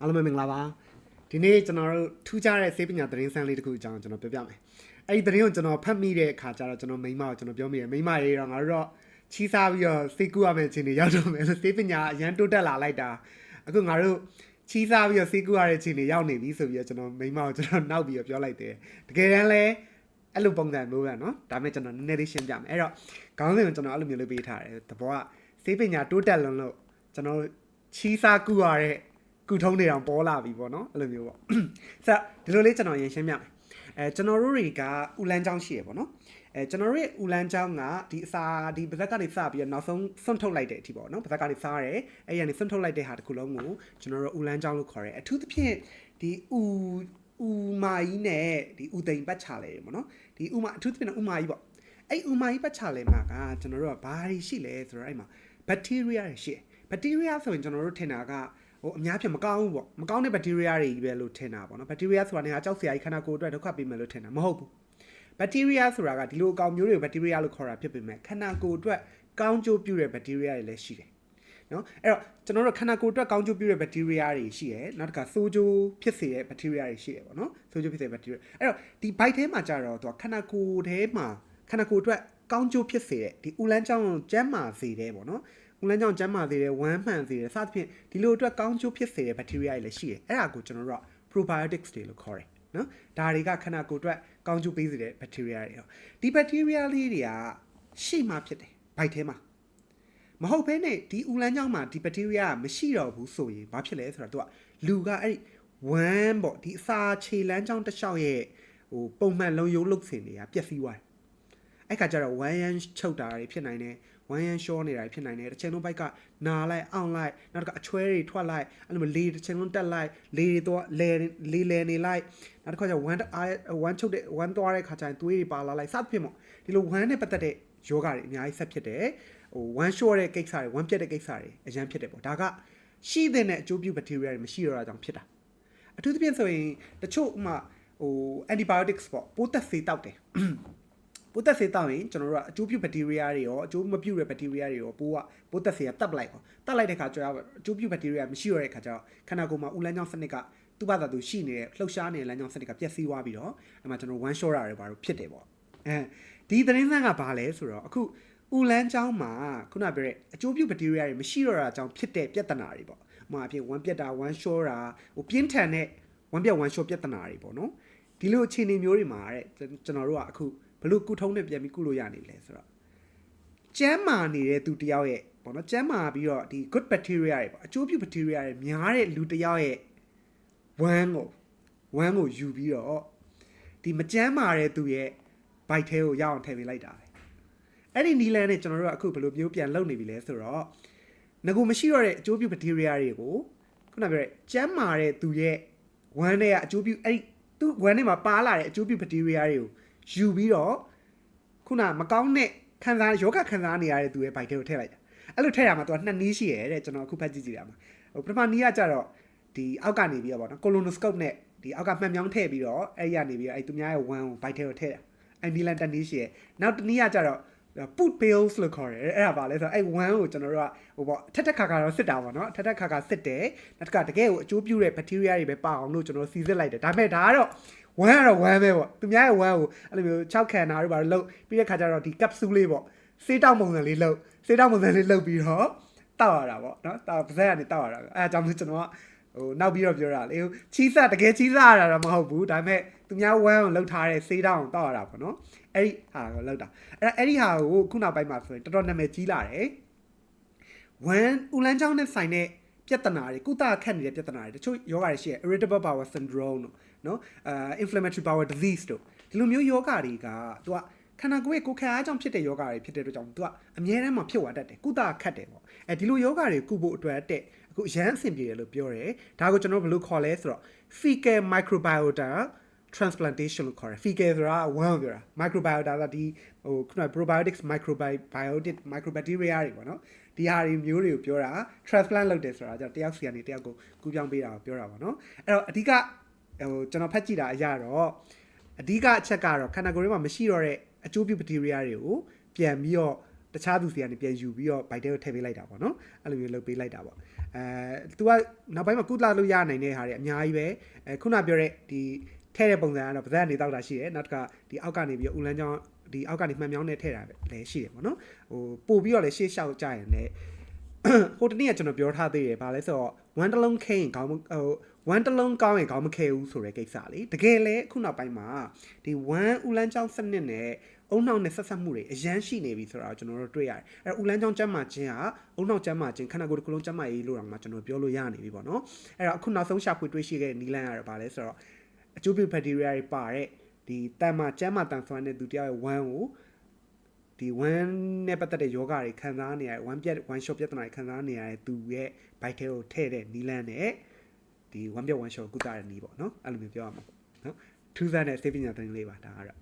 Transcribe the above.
အားလုံးပဲမင်္ဂလာပါဒီနေ့ကျွန်တော်တို့ထူးခြားတဲ့စေပညာသတင်းစမ်းလေးတစ်ခုအကြောင်းကျွန်တော်ပြောပြမယ်အဲ့ဒီသတင်းကိုကျွန်တော်ဖတ်မိတဲ့အခါကျတော့ကျွန်တော်မိန်းမကိုကျွန်တော်ပြောမိတယ်မိန်းမရေတော့ငါတို့တော့ချီးစားပြီးတော့စိတ်ကူရမယ့်အခြေအနေရောက်တော့မယ်ဆိုစေပညာအရန်တိုးတက်လာလိုက်တာအခုငါတို့ချီးစားပြီးတော့စိတ်ကူရတဲ့အခြေအနေရောက်နေပြီဆိုပြီးတော့ကျွန်တော်မိန်းမကိုကျွန်တော်နောက်ပြီးတော့ပြောလိုက်တယ်တကယ်တမ်းလဲအဲ့လိုပုံစံမျိုးပဲเนาะဒါပေမဲ့ကျွန်တော်နည်းနည်းလေးရှင်းပြမယ်အဲ့တော့ခေါင်းစဉ်ကိုကျွန်တော်အဲ့လိုမျိုးလေးပေးထားတယ်တဘောကစေပညာတိုးတက်လွန်းလို့ကျွန်တော်ချီးစားကူရတဲ့ ကုထုံးနေအောင်ပေါ်လာပြီပေါ့နော်အဲ့လိုမျိုးပေါ့ဆိုတော့ဒီလိုလေးကျွန်တော်ရင်ရှင်းပြမယ်အဲကျွန်တော်တို့တွေကဥလန်းချောင်းရှိရပေါ့နော်အဲကျွန်တော်တို့ရဲ့ဥလန်းချောင်းကဒီအစာဒီပါဇက်ကနေစပြီးတော့နောက်ဆုံးဆွန့်ထုတ်လိုက်တဲ့အထိပေါ့နော်ပါဇက်ကနေစားရတယ်အဲ့ရနေဆွန့်ထုတ်လိုက်တဲ့ဟာတစ်ခုလုံးကိုကျွန်တော်တို့ဥလန်းချောင်းလို့ခေါ်တယ်အထူးသဖြင့်ဒီဥဥမာကြီးနဲ့ဒီဥသိမ်ပတ်ချလဲပေါ့နော်ဒီဥမာအထူးသဖြင့်ဥမာကြီးပေါ့အဲ့ဥမာကြီးပတ်ချလဲမှာကကျွန်တော်တို့ကဘာတွေရှိလဲဆိုတော့အဲ့မှာဘက်တီးရီးယားတွေရှိတယ်ဘက်တီးရီးယားဆိုရင်ကျွန်တော်တို့ထင်တာက ဟိုအများဖြစ်မကောင်းဘူးပေါ့မကောင်းတဲ့ဘက်တီးရီးယားတွေကြီးပဲလို့ထင်တာပေါ့နော်ဘက်တီးရီးယားဆိုတာနေဟာကြောက်စရာကြီးခန္ဓာကိုယ်အတွက်ဒုက္ခပေးမယ်လို့ထင်တာမဟုတ်ဘူးဘက်တီးရီးယားဆိုတာကဒီလိုအကောင်မျိုးတွေကိုဘက်တီးရီးယားလို့ခေါ်တာဖြစ်ပေမဲ့ခန္ဓာကိုယ်အတွက်ကောင်းကျိုးပြုတဲ့ဘက်တီးရီးယားတွေလည်းရှိတယ်နော်အဲ့တော့ကျွန်တော်တို့ခန္ဓာကိုယ်အတွက်ကောင်းကျိုးပြုတဲ့ဘက်တီးရီးယားတွေရှိတယ်နောက်တစ်ခါဆိုးကျိုးဖြစ်စေတဲ့ဘက်တီးရီးယားတွေရှိတယ်ပေါ့နော်ဆိုးကျိုးဖြစ်စေတဲ့ဘက်တီးရီးယားအဲ့တော့ဒီ bite ထဲမှာကြတော့သူကခန္ဓာကိုယ်ထဲမှာခန္ဓာကိုယ်အတွက်ကောင်းကျိုးဖြစ်စေတဲ့ဒီဥလန်းချောင်းကျမ်းမာစေတဲ့ပေါ့နော် ဦးလန်းကြောင့်ကျန်းမာစေတယ်ဝမ်းမှန်စေတယ်စသဖြင့်ဒီလိုအတွက်ကောင်းကျိုးဖြစ်စေတဲ့ဘက်တီးရီးယားတွေလည်းရှိတယ်အဲ့ဒါကိုကျွန်တော်တို့က probiotics တွေလို့ခေါ်တယ်နော်ဒါတွေကခန္ဓာကိုယ်အတွက်ကောင်းကျိုးပေးစေတဲ့ဘက်တီးရီးယားတွေဟောဒီဘက်တီးရီးယားလေးတွေကရှိမှဖြစ်တယ်ဘိုက်ထဲမှာမဟုတ်ဘဲနဲ့ဒီဦးလန်းကြောင့်မှဒီဘက်တီးရီးယားကမရှိတော့ဘူးဆိုရင်ဘာဖြစ်လဲဆိုတော့သူကလူကအဲ့ဒီဝမ်းပေါ့ဒီအစာခြေလန်းကြောင့်တစ်လျှောက်ရဲ့ဟိုပုံမှန်လုံယုံလုတ်စင်တွေကပျက်စီးသွားတယ်အဲ့ခါကျတော့ဝမ်းရမ်းချုပ်တာတွေဖြစ်နိုင်တယ် ဝမ်းရမ်းရှောနေတာဖြစ်နိုင်တယ်တစ်ချိန်လုံးဘိုက်ကနာလိုက်အောင်လိုက်နောက်တစ်ခါအချွဲတွေထွက်လိုက်အဲ့လိုမျိုးလေတစ်ချိန်လုံးတက်လိုက်လေတွေတော့လဲလေလဲနေလိုက်နောက်တစ်ခါကျဝမ်းအားဝမ်းချုပ်တဲ့ဝမ်းသွားတဲ့ခါကျရင်သွေးတွေပါလာလိုက်စသဖြင့်ပေါ့ဒီလိုဝမ်းနဲ့ပတ်သက်တဲ့ယောဂတွေအများကြီးဆက်ဖြစ်တယ်ဟိုဝမ်းလျှော့တဲ့ကိစ္စတွေဝမ်းပြက်တဲ့ကိစ္စတွေအရင်ဖြစ်တယ်ပေါ့ဒါကရှိတဲ့အကျိုးပြုဘက်တီးရီးယားတွေမရှိတော့တာကြောင့်ဖြစ်တာအထူးသဖြင့်ဆိုရင်တချို့ဥမာဟို antibiotics ပေါ့ပိုးသက်ဆေးတောက်တယ် ပိုးသက်ဆေးတောက်ရင်ကျွန်တော်တို့ကအကျိုးပြုဘက်တီးရီးယားတွေရောအကျိုးမပြုတဲ့ဘက်တီးရီးယားတွေရောပိုးကပိုးသက်ဆေးကတပ်ပလိုက်ပေါ့တပ်လိုက်တဲ့ခါကျတော့အကျိုးပြုဘက်တီးရီးယားမရှိတော့တဲ့ခါကျတော့ခန္ဓာကိုယ်မှာဥလန်းကြောင့်စနစ်ကသူ့ဘာသာသူရှိနေတဲ့လှုပ်ရှားနေတဲ့လမ်းကြောင်းစနစ်ကပျက်စီးသွားပြီးတော့အဲ့မှာကျွန်တော် one shot ရတယ်ဘာလို့ဖြစ်တယ်ပေါ့အဲဒီသတင်းစမ်းကဘာလဲဆိုတော့အခုဥလန်းကြောင်းမှာခုနပြောတဲ့အကျိုးပြုဘက်တီးရီးယားတွေမရှိတော့တာကြောင့်ဖြစ်တဲ့ပြဿနာတွေပေါ့ဥပမာအဖြစ် one ပြက်တာ one shot တာဟိုပြင်းထန်တဲ့ one ပြက် one shot ပြဿနာတွေပေါ့နော်ဒီလိုအခြေအနေမျိုးတွေမှာတဲ့ကျွန်တော်တို့ကအခုဘ လို့ကုထုံးနဲ့ပြန်ပြီးကုလို့ရနေလဲဆိုတော့ကျမ်းမာနေတဲ့သူတယောက်ရဲ့ပေါ့နော်ကျမ်းမာပြီးတော့ဒီ good bacteria တွေပေါ့အကျိုးပြု bacteria တွေများတဲ့လူတယောက်ရဲ့ဝမ်းကိုဝမ်းကိုယူပြီးတော့ဒီမကျမ်းမာတဲ့သူရဲ့ bite ထဲကိုရအောင်ထည့်ပေးလိုက်တာပဲအဲ့ဒီနီလန်နဲ့ကျွန်တော်တို့ကအခုဘယ်လိုမျိုးပြန်လုပ်နေပြီလဲဆိုတော့ငကိုမရှိတော့တဲ့အကျိုးပြု bacteria တွေကိုခုနပြောတဲ့ကျမ်းမာတဲ့သူရဲ့ဝမ်းထဲကအကျိုးပြုအဲ့ဒီသူ့ဝမ်းထဲမှာပါလာတဲ့အကျိုးပြု bacteria တွေကို ယူပြီးတော့ခုနမကောင်းတဲ့ခံစားယောဂခံစားနေရတဲ့သူရဲ့ဘိုက်ထဲကိုထည့်လိုက်တာအဲ့လိုထည့်ရမှာသူကနှစ်နည်းရှိရဲတဲ့ကျွန်တော်အခုဖတ်ကြည့်ကြည့်ရမှာဟိုပထမနည်းကကြတော့ဒီအောက်ကနေပြီးတော့ဗောနော်ကိုလိုနိုစကုပ်နဲ့ဒီအောက်ကမှန်မြောင်းထည့်ပြီးတော့အဲ့ရနေပြီးတော့အဲ့သူများရဲ့ဝမ်းကိုဘိုက်ထဲကိုထည့်တာအဲ့နီလန်တနည်းရှိရဲနောက်တနည်းကကြတော့ put pills လို့ခေါ်တယ်အဲ့ဒါပါလဲဆိုတော့အဲ့ဝမ်းကိုကျွန်တော်တို့ကဟိုပေါ့ထက်ထက်ခါခါတော့စစ်တာပေါ့နော်ထက်ထက်ခါခါစစ်တယ်နောက်တစ်ခါတကယ်ကိုအကျိုးပြုတဲ့ bacteria တွေပဲပါအောင်လို့ကျွန်တော်စီစစ်လိုက်တယ်ဒါပေမဲ့ဒါကတော့ ဝမ်းကတော့ဝမ်းပဲပေါ့သူများရဲ့ဝမ်းကိုအဲ့လိုမျိုး6ခန္ဓာတွေပါလို့ပြီးတဲ့ခါကျတော့ဒီ capsule လေးပေါ့စေးတောက်ပုံစံလေးလှုပ်စေးတောက်ပုံစံလေးလှုပ်ပြီးတော့တောက်ရတာပေါ့နော်တောက်ပါးစက်ကနေတောက်ရတာအဲအကြောင်းကျွန်တော်ကဟိုနောက်ပြီးတော့ပြောတာလေချီးဆက်တကယ်ချီးဆက်ရတာတော့မဟုတ်ဘူးဒါပေမဲ့သူများဝမ်းကိုလှုပ်ထားတဲ့စေးတောက်ကိုတောက်ရတာပေါ့နော်အဲ့ဒီဟာကိုလှုပ်တာအဲ့အဲ့ဒီဟာကိုခုနောက်ပိုင်းမှာဆိုရင်တော်တော်နာမည်ကြီးလာတယ်ဝမ်းဥလန်းချောင်းနဲ့ဆိုင်တဲ့ပြဿနာတွေကုသခက်နေတဲ့ပြဿနာတွေတချို့ယောဂတွေရှိရ irritable bowel syndrome တို့ နော်အာ inflammatory bowel disease တို့ဒီလိုမျိုးယောဂတွေကသူကခန္ဓာကိုယ်ရဲ့ကိုယ်ခံအားကြောင့်ဖြစ်တဲ့ယောဂတွေဖြစ်တဲ့အတွက်ကြောင့်သူကအမြဲတမ်းမှဖြစ်သွားတတ်တယ်ကုသခက်တယ်ပေါ့အဲဒီလိုယောဂတွေကုဖို့အတွက်တဲ့အခုရမ်းအဆင်ပြေတယ်လို့ပြောတယ်ဒါကိုကျွန်တော်ဘယ်လိုခေါ်လဲဆိုတော့ fecal microbiota transplantation လို့ခေါ်တယ် fecal ဆိုတာဝမ်းပြောတာ microbiota ဆိုတာဒီဟိုခုန probiotics microbiotic microbacteria တွေပေါ့နော်ဒီဟာတွေမျိုးတွေကိုပြောတာ transplant လုပ်တယ်ဆိုတာကြောင့်တယောက်စီကနေတယောက်ကိုကူးပြောင်းပေးတာကိုပြောတာပေါ့နော်အဲ့တော့အဓိက ဟိုကျွန်တော်ဖတ်ကြည့်တာအရတော့အဓိကအချက်ကတော့ခန္ဓာကိုယ်ထဲမှာမရှိတော့တဲ့အကျိုးပြု bacteria တွေကိုပြန်ပြီးတော့တခြားသူစီကနေပြန်ယူပြီးတော့ bite ကိုထည့်ပေးလိုက်တာပေါ့နော်အဲ့လိုမျိုးလုပ်ပေးလိုက်တာပေါ့အဲ तू ကနောက်ပိုင်းမှာကုသလို့ရနိုင်တဲ့ဟာတွေအများကြီးပဲအဲခုနပြောတဲ့ဒီထဲတဲ့ပုံစံကတော့ပါဇက်ကနေတောက်တာရှိတယ်နောက်တစ်ခါဒီအောက်ကနေပြီးတော့ဦးလန်းချောင်းဒီအောက်ကနေမှန်မြောင်းနဲ့ထဲတာပဲလည်းရှိတယ်ပေါ့နော်ဟိုပို့ပြီးတော့လည်းရှေ့လျှောက်ကြရင်လည်းဟိုတနေ့ကကျွန်တော်ပြောထားသေးတယ်ဗာလဲဆိုတော့ one တစ်လုံးခဲရင်ခေါင်းမ ဟို one တစ်လုံးကောင်းရင်ခေါင်းမခဲဘူးဆိုတဲ့ကိစ္စလေတကယ်လဲအခုနောက်ပိုင်းမှာဒီ one ဦးလန်းချောင်းစနစ်နဲ့အုံနောက်နဲ့ဆက်ဆက်မှုတွေအရန်ရှိနေပြီဆိုတာကိုကျွန်တော်တို့တွေ့ရတယ်အဲဦးလန်းချောင်းကျမ်းမာခြင်းကအုံနောက်ကျမ်းမာခြင်းခန္ဓာကိုယ်တစ်ခုလုံးကျမ်းမာရေးလို့တော့မှကျွန်တော်ပြောလို့ရနေပြီပေါ့နော်အဲ့တော့အခုနောက်ဆုံးရှာဖွေတွေ့ရှိခဲ့တဲ့နီလန်ကတော့ဗာလဲဆိုတော့အကျိုးပြုဘက်တီးရီးယားတွေပါတဲ့ဒီတန်မာကျမ်းမာတန်ဆွမ်းတဲ့သူတယောက်ရဲ့ one ကိုဒီ one နဲ့ပတ်သက်တဲ့ယောဂတွေခံစားနေရတဲ့ one ပြတ် one shot ပြဿနာတွေခံစားနေရတဲ့သူရဲ့ bike ထဲကိုထည့်တဲ့နီလန်းနဲ့ ဒီ one ပြတ် one shot ကုသတဲ့နီးပေါ့နော်အဲ့လိုမျိုးပြောရမှာပေါ့နော်ထူးဆန်းတဲ့စေပညာသတင်းလေးပါဒါကတော့